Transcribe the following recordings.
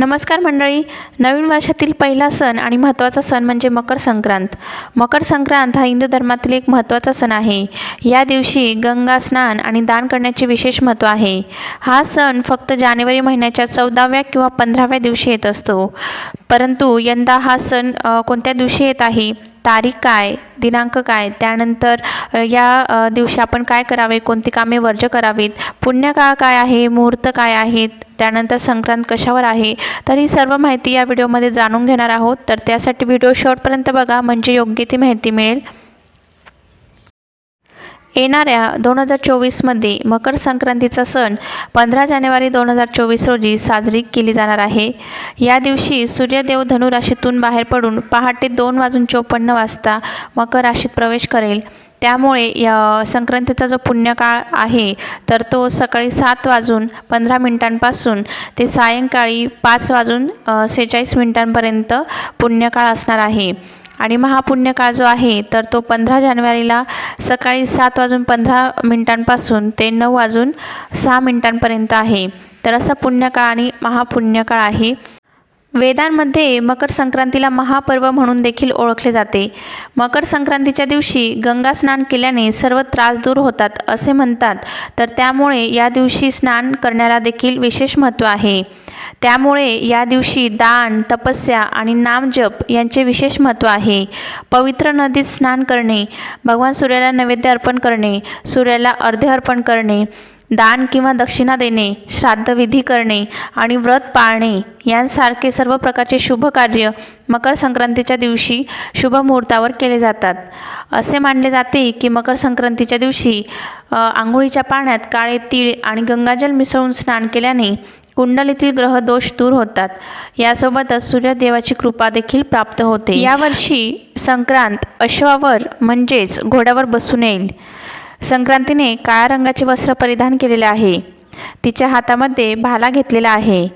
नमस्कार मंडळी. नवीन वर्षातील पहिला सण आणि महत्त्वाचा सण म्हणजे मकर संक्रांत. मकर संक्रांत हा हिंदू धर्मातील एक महत्त्वाचा सण आहे. या दिवशी गंगा स्नान आणि दान करण्याचे विशेष महत्त्व आहे. हा सण फक्त जानेवारी महिन्याच्या चौदाव्या किंवा पंधराव्या दिवशी येत असतो. परंतु यंदा हा सण कोणत्या दिवशी येत आहे? तारीख काय दिनांक काय त्यानंतर या दिवशी आपण काय करावे कोणती कामे वर्ज करावीत पुण्यकाळ काय आहे मुहूर्त काय आहेत त्यानंतर संक्रांत कशावर आहे तर ही सर्व माहिती या व्हिडिओमध्ये जाणून घेणार आहोत. तर त्यासाठी व्हिडिओ शॉर्टपर्यंत बघा म्हणजे योग्य ती माहिती मिळेल. येणाऱ्या दोन हजार चोवीसमध्ये मकर संक्रांतीचा सण पंधरा जानेवारी दोन हजार चोवीस रोजी साजरी केली जाणार आहे. या दिवशी सूर्यदेव धनुराशीतून बाहेर पडून पहाटे दोन वाजून चोपन्न वाजता मकर राशीत प्रवेश करेल. त्यामुळे या संक्रांतीचा जो पुण्यकाळ आहे तर तो सकाळी सात वाजून पंधरा मिनिटांपासून ते सायंकाळी पाच वाजून सेहेचाळीस मिनिटांपर्यंत पुण्यकाळ असणार आहे. आणि महापुण्यकाळ जो आहे तर तो पंधरा जानेवारीला सकाळी सात वाजून पंधरा मिनिटांपासून ते नऊ वाजून सहा मिनिटांपर्यंत आहे. तर असा पुण्यकाळ आणि महापुण्यकाळ आहे. वेदांमध्ये मकर संक्रांतीला महापर्व म्हणून देखील ओळखले जाते. मकर संक्रांतीच्या दिवशी गंगा स्नान केल्याने सर्व त्रास दूर होतात असे म्हणतात. तर त्यामुळे या दिवशी स्नान करण्याला देखील विशेष महत्त्व आहे. त्यामुळे या दिवशी दान तपस्या आणि नामजप यांचे विशेष महत्त्व आहे. पवित्र नदीत स्नान करणे भगवान सूर्याला नैवेद्य अर्पण करणे सूर्याला अर्धे अर्पण करणे दान किंवा दक्षिणा देणे श्राद्धविधी करणे आणि व्रत पाळणे यांसारखे सर्व प्रकारचे शुभ कार्य मकर संक्रांतीच्या दिवशी शुभ मुहूर्तावर केले जातात. असे मानले जाते की मकर संक्रांतीच्या दिवशी आंघोळीच्या पाण्यात काळे तीळ आणि गंगाजल मिसळून स्नान केल्याने कुंडलीतील ग्रह दोष दूर होतात. यासोबतच सूर्यदेवाची कृपा देखील प्राप्त होते. यावर्षी संक्रांत अश्वावर म्हणजेच घोड्यावर बसून येईल. संक्रांतीने काळ्या रंगाचे वस्त्र परिधान केलेले आहे. तिच्या हातामध्ये भाला घेतलेला आहे.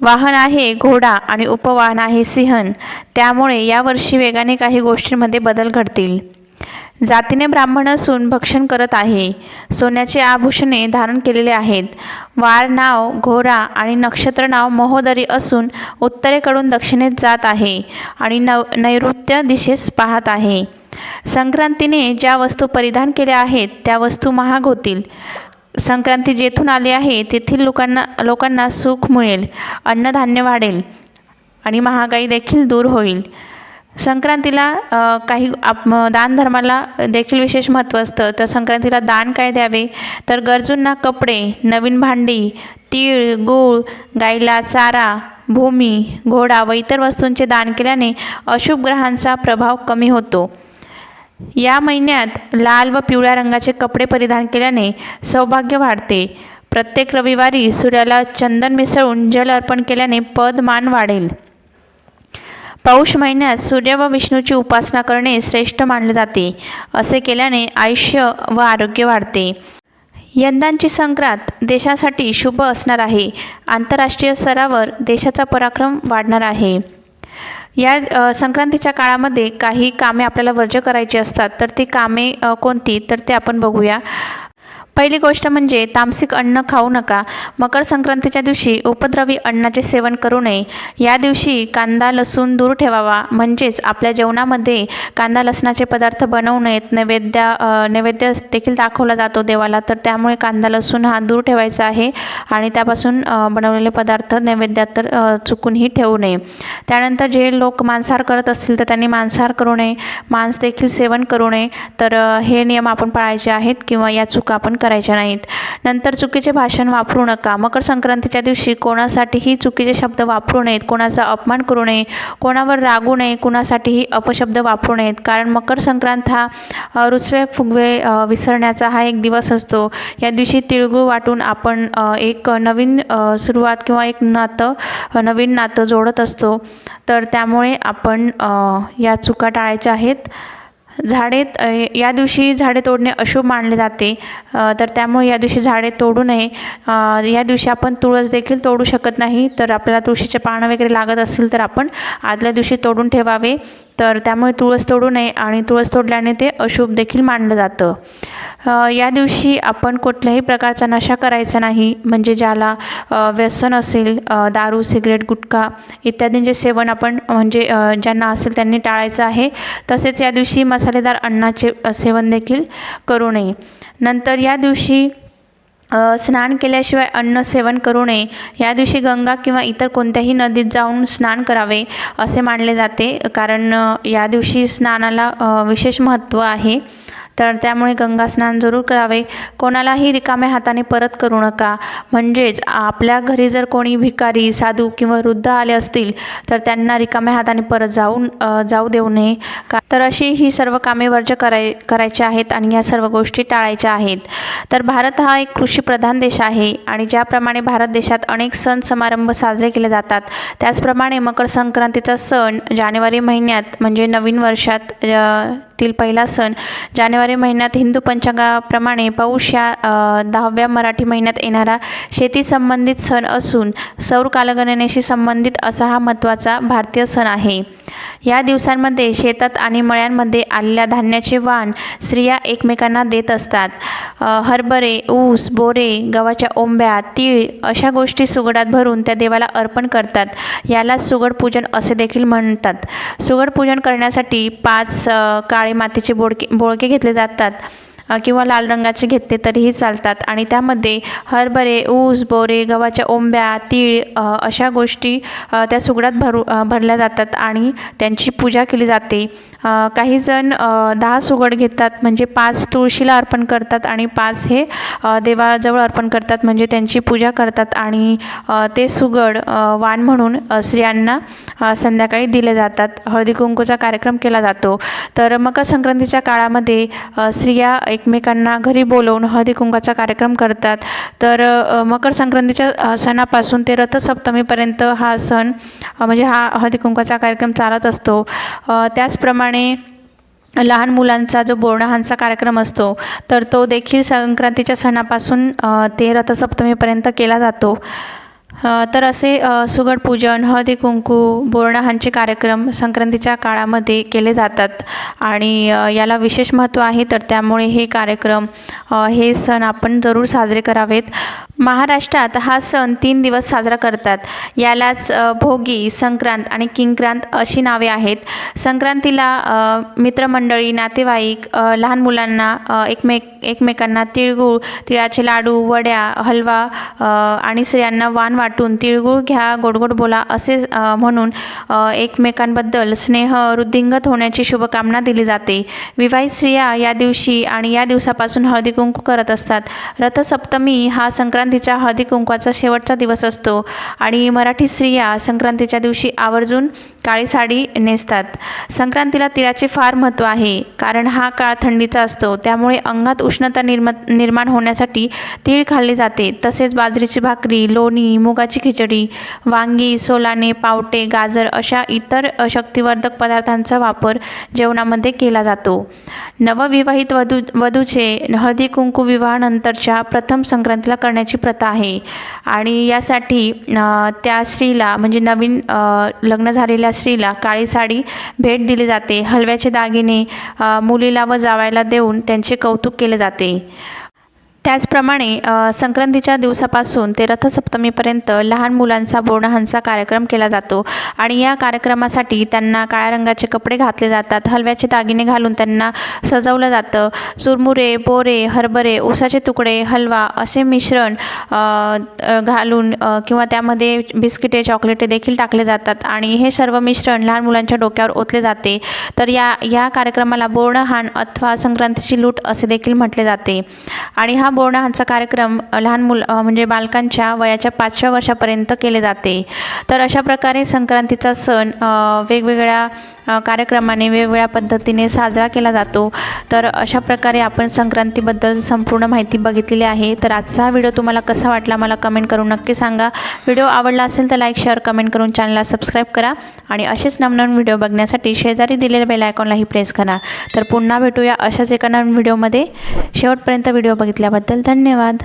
वाहन आहे घोडा आणि उपवाहन आहे सिंहन त्यामुळे यावर्षी वेगाने काही गोष्टींमध्ये बदल घडतील. जातीने ब्राह्मण असून भक्षण करत आहे. सोन्याचे आभूषणे धारण केलेले आहेत. वार नाव घोरा आणि नक्षत्र नाव महोदरी असून उत्तरेकडून दक्षिणेत जात आहे आणि नव नैऋत्य दिशेस पाहत आहे. संक्रांतीने ज्या वस्तू परिधान केल्या आहेत त्या वस्तू महाग होतील. संक्रांती जेथून आली आहे तेथील लोकांना लोकांना सुख मिळेल अन्नधान्य वाढेल आणि महागाई देखील दूर होईल. संक्रांतीला काही आप दानधर्माला देखील विशेष महत्त्व असतं. तर संक्रांतीला दान काय द्यावे? तर गरजूंना कपडे नवीन भांडी तीळ गूळ गाईला चारा भूमी घोडा व इतर वस्तूंचे दान केल्याने अशुभ ग्रहांचा प्रभाव कमी होतो. या महिन्यात लाल व पिवळ्या रंगाचे कपडे परिधान केल्याने सौभाग्य वाढते. प्रत्येक रविवारी सूर्याला चंदन मिसळून जल अर्पण केल्याने पद मान वाढेल. पौष महिन्यात सूर्य व विष्णूची उपासना करणे श्रेष्ठ मानले जाते. असे केल्याने आयुष्य व आरोग्य वाढते. यंदाची संक्रांत देशासाठी शुभ असणार आहे. आंतरराष्ट्रीय स्तरावर देशाचा पराक्रम वाढणार आहे. या संक्रांतीच्या काळामध्ये काही कामे आपल्याला वर्ज करायची असतात. तर ती कामे कोणती? तर ते आपण बघूया. पहिली गोष्ट म्हणजे तामसिक अन्न खाऊ नका. मकर संक्रांतीच्या दिवशी उपद्रवी अन्नाचे सेवन करू नये. या दिवशी कांदा लसूण दूर ठेवावा. म्हणजेच आपल्या जेवणामध्ये कांदा लसणाचे पदार्थ बनवू नयेत. नैवेद्य नैवेद्य देखील दाखवला जातो देवाला. तर त्यामुळे कांदा लसूण हा दूर ठेवायचा आहे आणि त्यापासून बनवलेले पदार्थ नैवेद्यात तर चुकूनही ठेवू नये. त्यानंतर जे लोक मांसाहार करत असतील तर त्यांनी मांसाहार करू नये. मांस देखील सेवन करू नये. तर हे नियम आपण पाळायचे आहेत किंवा या चुका आपण करायच्या नाहीत. नंतर चुकीचे भाषण वापरू नका. मकर संक्रांतीच्या दिवशी कोणासाठीही चुकीचे शब्द वापरू नयेत. कोणाचा अपमान करू नये. कोणावर रागू नये. कुणासाठीही अपशब्द वापरू नयेत. कारण मकर संक्रांत हा रुसवे फुगवे विसरण्याचा हा एक दिवस असतो. या दिवशी तिळगुळ वाटून आपण एक नवीन सुरुवात किंवा एक नातं नवीन नातं जोडत असतो. तर त्यामुळे आपण या चुका टाळायच्या आहेत. झाडे या दिवशी झाडे तोडणे अशुभ मानले जाते. तर त्यामुळे या दिवशी झाडे तोडू नये. या दिवशी आपण तुळस देखील तोडू शकत नाही. तर आपल्याला तुळशीचे पानं वगैरे लागत असतील तर आपण आदल्या दिवशी तोडून ठेवावे. तर त्यामुळे तुळस तोडू नये आणि तुळस तोडल्याने ते अशुभ देखील मानलं जातं. या दिवशी आपण कुठल्याही प्रकारचा नशा करायचा नाही म्हणजे ज्याला व्यसन असेल दारू सिगरेट गुटखा इत्यादींचे सेवन आपण म्हणजे ज्यांना असेल त्यांनी टाळायचं आहे तसेच या दिवशी मसालेदार अन्नाचे सेवन देखील करू नये. नंतर या दिवशी स्नान केल्याशिवाय अन्न सेवन करू नये. या दिवशी गंगा किंवा इतर कोणत्याही नदीत जाऊन स्नान करावे असे मानले जाते. कारण या दिवशी स्नानाला विशेष महत्त्व आहे. तर त्यामुळे गंगास्नान जरूर करावे. कोणालाही रिकाम्या हाताने परत करू नका. म्हणजेच आपल्या घरी जर कोणी भिकारी साधू किंवा वृद्ध आले असतील तर त्यांना रिकाम्या हाताने परत जाऊन जाऊ देऊ नये. का तर अशी ही सर्व कामे वर्ज कराय करायची आहेत आणि या सर्व गोष्टी टाळायच्या आहेत. तर भारत हा एक कृषीप्रधान देश आहे आणि ज्याप्रमाणे भारत देशात अनेक सण समारंभ साजरे केले जातात त्याचप्रमाणे मकर संक्रांतीचा सण जानेवारी महिन्यात म्हणजे नवीन वर्षात अ, पहिला सण. जानेवारी महिन्यात हिंदू पंचांगाप्रमाणे पौष या दहाव्या मराठी महिन्यात येणारा शेती संबंधित सण असून सौर कालगणनेशी संबंधित असा हा महत्त्वाचा भारतीय सण आहे. या दिवसांमध्ये शेतात आणि मळ्यांमध्ये आलेल्या धान्याचे वाण स्त्रिया एकमेकांना देत असतात. हरभरे ऊस बोरे गव्हाच्या ओंब्या तीळ अशा गोष्टी सुगडात भरून त्या देवाला अर्पण करतात. याला सुगड पूजन असे देखील म्हणतात. सुगड पूजन करण्यासाठी पाच काळ काळे मातीचे बोडके बोळके घेतले जातात. किंवा लाल रंगाचे घेतले तरीही चालतात. आणि त्यामध्ये हरभरे ऊस बोरे गव्हाच्या ओंब्या तीळ अशा गोष्टी त्या सुगडात भरू भरल्या जातात आणि त्यांची पूजा केली जाते. काहीजण काही जण दहा सुगड घेतात म्हणजे पाच तुळशीला अर्पण करतात आणि पाच हे देवाजवळ अर्पण करतात म्हणजे त्यांची पूजा करतात आणि ते सुगड वाण म्हणून स्त्रियांना संध्याकाळी दिले जातात. हळदी कुंकूचा कार्यक्रम केला जातो. तर मकर संक्रांतीच्या काळामध्ये स्त्रिया एकमेकांना घरी बोलवून हळदी कुंकाचा कार्यक्रम करतात. तर मकर संक्रांतीच्या सणापासून ते रथसप्तमीपर्यंत हा सण म्हणजे हा हळदी कुंकाचा कार्यक्रम चालत असतो. त्याचप्रमाणे त्याचप्रमाणे लहान मुलांचा जो बोरणाहांचा कार्यक्रम असतो तर तो देखील संक्रांतीच्या सणापासून ते रथसप्तमीपर्यंत केला जातो. तर असे सुगड पूजन हळदी कुंकू बोरणाहांचे कार्यक्रम संक्रांतीच्या काळामध्ये केले जातात. आणि याला विशेष महत्त्व आहे तर त्यामुळे हे कार्यक्रम हे सण आपण जरूर साजरे करावेत. महाराष्ट्रात हा सण तीन दिवस साजरा करतात. यालाच भोगी संक्रांत आणि किंक्रांत अशी नावे आहेत. संक्रांतीला मित्रमंडळी नातेवाईक लहान मुलांना एकमेक एकमेकांना तिळगुळ तिळाचे लाडू वड्या हलवा आणि स्त्रियांना वाण वाटून तिळगुळ घ्या गोड गोड बोला असे म्हणून एकमेकांबद्दल स्नेह वृद्धिंगत होण्याची शुभकामना दिली जाते. विवाहित स्त्रिया या दिवशी आणि या दिवसापासून हळदी कुंकू करत असतात. रथसप्तमी हा संक्रांतीच्या हळदी कुंकवाचा शेवटचा दिवस असतो आणि मराठी स्त्रिया संक्रांतीच्या दिवशी आवर्जून काळी साडी नेसतात. संक्रांतीला तिळाचे फार महत्त्व आहे कारण हा काळ थंडीचा असतो. त्यामुळे अंगात उष्णता निर्म निर्माण होण्यासाठी तीळ खाल्ले जाते. तसेच बाजरीची भाकरी लोणी मुगाची खिचडी वांगी सोलाने पावटे गाजर अशा इतर शक्तिवर्धक पदार्थांचा वापर जेवणामध्ये केला जातो. नवविवाहित वधू वधूचे हळदी कुंकू विवाहानंतरच्या प्रथम संक्रांतीला करण्याची प्रथा आहे. आणि यासाठी त्या स्त्रीला म्हणजे नवीन लग्न झालेल्या स्त्रीला काळी साडी भेट दिली जाते. हलव्याचे दागिने मुलीला व जावायला देऊन त्यांचे कौतुक केले जाते. त्याचप्रमाणे संक्रांतीच्या दिवसापासून ते रथसप्तमीपर्यंत लहान मुलांचा बोरणाहांचा कार्यक्रम केला जातो आणि या कार्यक्रमासाठी त्यांना काळ्या रंगाचे कपडे घातले जातात हलव्याचे दागिने घालून त्यांना सजवलं जातं. चुरमुरे बोरे हरभरे ऊसाचे तुकडे हलवा असे मिश्रण घालून किंवा त्यामध्ये बिस्किटे चॉकलेटे देखील टाकले जातात आणि हे सर्व मिश्रण लहान मुलांच्या डोक्यावर ओतले जाते. तर या या कार्यक्रमाला बोरणाहाण अथवा संक्रांतीची लूट असे देखील म्हटले जाते. आणि हा बोरणाहांचा कार्यक्रम लहान मुल म्हणजे बालकांच्या वयाच्या पाचव्या वर्षापर्यंत केले जाते. तर अशा प्रकारे संक्रांतीचा सण वेगवेगळ्या कार्यक्रमाने वेगवेगळ्या पद्धतीने साजरा केला जातो. तर अशा प्रकारे आपण संक्रांतीबद्दल संपूर्ण माहिती बघितलेली आहे. तर आजचा हा व्हिडिओ तुम्हाला कसा वाटला मला कमेंट करून नक्की सांगा. व्हिडिओ आवडला असेल तर लाईक शेअर कमेंट करून चॅनलला सबस्क्राईब करा आणि असेच नवनवीन व्हिडिओ बघण्यासाठी शेजारी दिलेल्या बेल आयकॉनलाही प्रेस करा. तर पुन्हा भेटूया अशाच एका नवीन व्हिडिओमध्ये. शेवटपर्यंत व्हिडिओ बघितल्याबद्दल धन्यवाद.